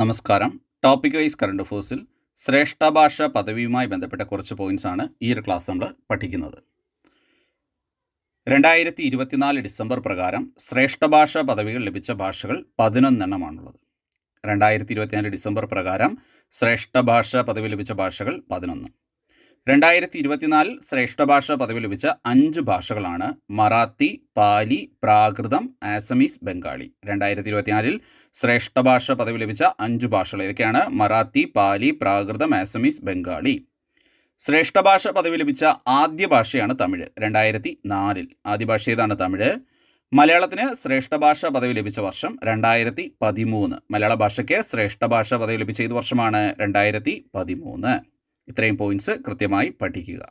നമസ്കാരം. Topic wise current അഫേഴ്സിൽ ശ്രേഷ്ഠ ഭാഷ പദവിയുമായി ബന്ധപ്പെട്ട കുറച്ച് പോയിന്റ്സ് ആണ് ഈ ഒരു ക്ലാസ് നമ്മൾ പഠിക്കുന്നത്. രണ്ടായിരത്തി ഇരുപത്തിനാല് ഡിസംബർ പ്രകാരം ശ്രേഷ്ഠ ഭാഷ പദവികൾ ലഭിച്ച ഭാഷകൾ പതിനൊന്നെണ്ണമാണുള്ളത്. രണ്ടായിരത്തി ഇരുപത്തിനാല് ഡിസംബർ പ്രകാരം ശ്രേഷ്ഠ ഭാഷ പദവി ലഭിച്ച ഭാഷകൾ പതിനൊന്ന്. രണ്ടായിരത്തി ഇരുപത്തിനാലിൽ ശ്രേഷ്ഠ ഭാഷ പദവി ലഭിച്ച അഞ്ച് ഭാഷകളാണ് മറാത്തി പാലി പ്രാകൃതം ആസമീസ് ബംഗാളി. രണ്ടായിരത്തി ഇരുപത്തിനാലിൽ ശ്രേഷ്ഠ ഭാഷ പദവി ലഭിച്ച അഞ്ച് ഭാഷകൾ ഏതൊക്കെയാണ്? മറാത്തി പാലി പ്രാകൃതം ആസമീസ് ബംഗാളി. ശ്രേഷ്ഠ ഭാഷ പദവി ലഭിച്ച ആദ്യ ഭാഷയാണ് തമിഴ്. രണ്ടായിരത്തി നാലിൽ ആദ്യ ഭാഷ ഏതാണ് തമിഴ്? മലയാളത്തിന് ശ്രേഷ്ഠ ഭാഷ പദവി ലഭിച്ച വർഷം രണ്ടായിരത്തി പതിമൂന്ന് മലയാള ഭാഷയ്ക്ക് ശ്രേഷ്ഠ ഭാഷ പദവി ലഭിച്ച ഏത് വർഷമാണ്? രണ്ടായിരത്തി പതിമൂന്ന് ഇത്രയും പോയിന്റ്സ് കൃത്യമായി പഠിക്കുക.